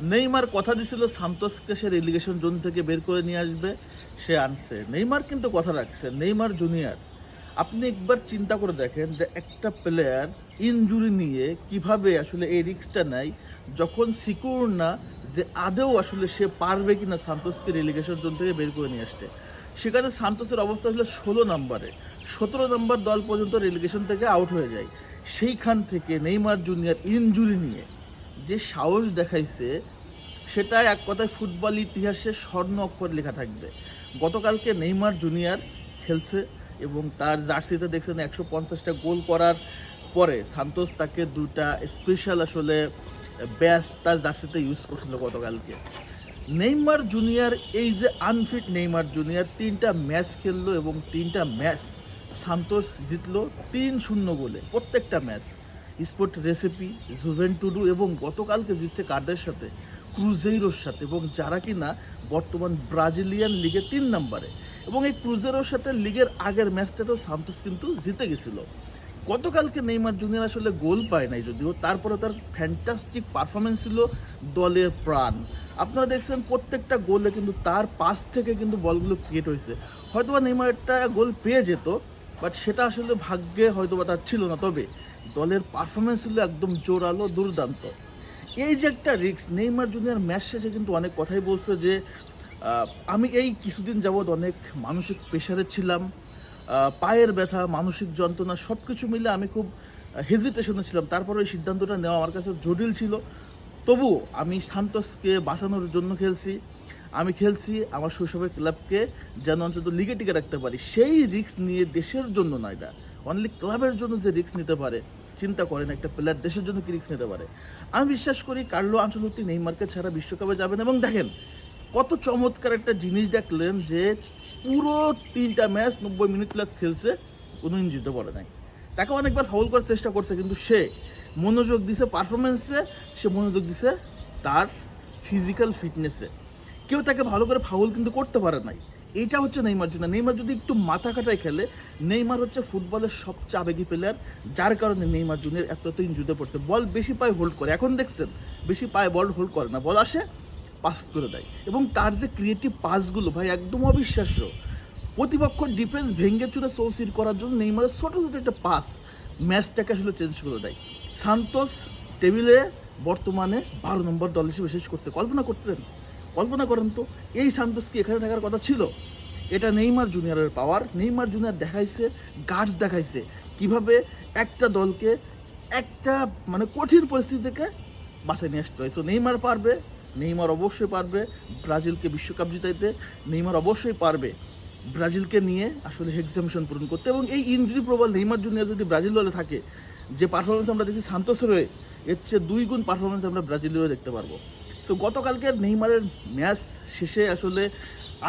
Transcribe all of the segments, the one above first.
Neymar কথা দিছিল সান্তোসকে, সে relegation zone থেকে বের করে নিয়ে আসবে, সে আনছে। নেইমার কিন্তু কথা রাখছে, নেইমার জুনিয়র আপনি একবার চিন্তা করে দেখেন যে একটা প্লেয়ার ইনজুরি নিয়ে কীভাবে আসলে এই রিস্কটা নেয়, যখন সিকিউর না যে আদেও আসলে সে পারবে কি না সান্তোসকে রেলিগেশন জোন থেকে বের করে নিয়ে আসতে। সেখানে সান্তোসের অবস্থা ছিল ষোলো নম্বরে। সতেরো নম্বর দল পর্যন্ত রেলিগেশন থেকে আউট হয়ে যায়। সেইখান থেকে নেইমার জুনিয়র ইনজুরি নিয়ে যে সাহস দেখাইছে সেটা এক কথায় ফুটবল ইতিহাসে স্বর্ণ অক্ষর লেখা থাকবে। গতকালকে নেইমার জুনিয়র খেলছে এবং তার জার্সিতে দেখছেন একশো পঞ্চাশটা গোল করার পরে সান্তোস তাকে দুটা স্পেশাল আসলে ব্যাস তার জার্সিতে ইউজ করছিল গতকালকে। নেইমার জুনিয়র, এই যে আনফিট নেইমার জুনিয়র, তিনটা ম্যাচ খেললো এবং তিনটা ম্যাচ সান্তোস জিতলো তিন শূন্য গোলে, প্রত্যেকটা ম্যাচ স্পোর্ট রেসিপি জুভেন্টুডু এবং গতকালকে জিতছে কার্ডের সাথে ক্রুজেইরোর সাথে এবং যারা কিনা বর্তমান ব্রাজিলিয়ান লিগে তিন নম্বরে। এবং এই ক্রুজেরোর সাথে লিগের আগের ম্যাচটাতেও সান্তোস কিন্তু জিতে গেছিল। গতকালকে নেইমার জুনিয়র আসলে গোল পায় নাই যদিও, তারপরে তার ফ্যান্টাস্টিক পারফরমেন্স ছিল দলের প্রাণ। আপনারা দেখছেন প্রত্যেকটা গোলে কিন্তু তার পাশ থেকে কিন্তু বলগুলো ক্রিয়েট হয়েছে। হয়তোবা নেইমার একটা গোল পেয়ে যেত বাট সেটা আসলে ভাগ্যে হয়তো বা তার ছিল না। তবে দলের পারফরমেন্স ছিল একদম জোরালো, দুর্দান্ত। এই যে একটা রিক্স নেইমার জুনিয়র ম্যাচ শেষে কিন্তু অনেক কথাই বলছে যে আমি এই কিছুদিন যাবৎ অনেক মানসিক প্রেশারে ছিলাম পায়ের ব্যথা, মানসিক যন্ত্রণা সব কিছু মিলে আমি খুব হেজিটেশনে ছিলাম। তারপরে ওই সিদ্ধান্তটা নেওয়া আমার কাছে জটিল ছিল। তবুও আমি সান্তোসকে বাঁচানোর জন্য খেলছি। আমি খেলছি আমার শৈশবের ক্লাবকে যেন অন্তত লিগে টিকে রাখতে পারি। সেই রিস্ক নিয়ে দেশের জন্য না এটা। অনলি ক্লাবের জন্য যে রিস্ক নিতে পারে, চিন্তা করেন একটা প্লেয়ার দেশের জন্য কি রিস্ক নিতে পারে। আমি বিশ্বাস করি কার্লো আঞ্চলতি নেইমারকে ছাড়া বিশ্বকাপে যাবেন এবং দেখেন কত চমৎকার একটা জিনিস দেখলেন যে পুরো তিনটা ম্যাচ নব্বই মিনিট প্লাস খেলছে, কোনো জিতে পড়ে নাই। তাকে অনেকবার ফাউল করার চেষ্টা করছে কিন্তু সে মনোযোগ দিছে পারফরমেন্সে সে মনোযোগ দিছে তার ফিজিক্যাল ফিটনেসে কেউ তাকে ভালো করে ফাউল কিন্তু করতে পারে নাই। এইটা হচ্ছে নেইমার জন্য নেইমার যদি একটু মাথা কাটায় খেলে, নেইমার হচ্ছে ফুটবলের সবচেয়ে আবেগী প্লেয়ার যার কারণে নেইমার জুনিয়র এত এত ইঞ্জুতে পড়ছে। বল বেশি পায়ে হোল্ড করে। এখন দেখছেন, বেশি পায়ে বল হোল্ড করে না। বল আসে পাস করে দেয়। এবং তার যে ক্রিয়েটিভ পাসগুলো ভাই, একদম অবিশ্বাস্য। প্রতিপক্ষ ডিফেন্স ভেঙে চুরে সৌসির করার জন্য নেইমারের ছোট ছোট একটা পাস ম্যাচটাকে আসলে চেঞ্জ করে দেয় সান্তোস টেবিলে বর্তমানে বারো নম্বর দল হিসেবে শেষ করছে। কল্পনা করতেন? কল্পনা করেন তো, এই সান্তোস কি এখানে থাকার কথা ছিল? এটা নেইমার জুনিয়রের পাওয়ার নেইমার জুনিয়র দেখাইছে গার্ডস দেখাইছে। কীভাবে একটা দলকে একটা মানে কঠিন পরিস্থিতি থেকে বাঁচায় নিয়ে আসতে হয়। সো নেইমার পারবে, নেইমার অবশ্যই পারবে। ব্রাজিলকে বিশ্বকাপ জিতাইতে নেইমার অবশ্যই পারবে। ব্রাজিলকে নিয়ে আসলে এক্সামিশন পূরণ করতে এবং এই ইঞ্জুরি প্রবল নেইমার জুনিয়র যদি ব্রাজিল দলে থাকে, যে পারফরমেন্স আমরা দেখি সান্তোসের হয়ে এর চেয়ে দুই গুণ পারফরমেন্স আমরা ব্রাজিলেও দেখতে পারব। তো গতকালকে নেইমারের ম্যাচ শেষে আসলে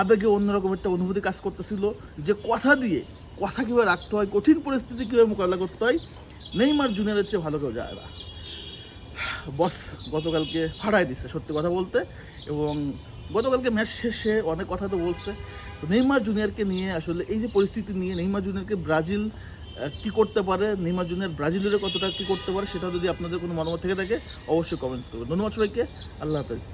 আবেগে অন্যরকম একটা অনুভূতি কাজ করতেছিল, যে কথা দিয়ে, কথা কীভাবে রাখতে হয়, কঠিন পরিস্থিতি কীভাবে মোকাবিলা করতে হয়, নেইমার জুনিয়রের চেয়ে ভালো কেউ যায় না। বস গতকালকে ফাড়াই দিচ্ছে সত্যি কথা বলতে, এবং গতকালকে ম্যাচ শেষে অনেক কথা তো বলছে। নেইমার জুনিয়রকে নিয়ে আসলে এই যে পরিস্থিতি নিয়ে নেইমার জুনিয়রকে ব্রাজিল কী কি করতে পারে, নেইমার জুনিয়র ব্রাজিলের কতটা কি করতে পারে সেটা যদি আপনাদের কোনো মতামত থেকে থাকে, অবশ্যই কমেন্টস করবেন। ধন্যবাদ সবাইকে, আল্লাহ হাফেজ।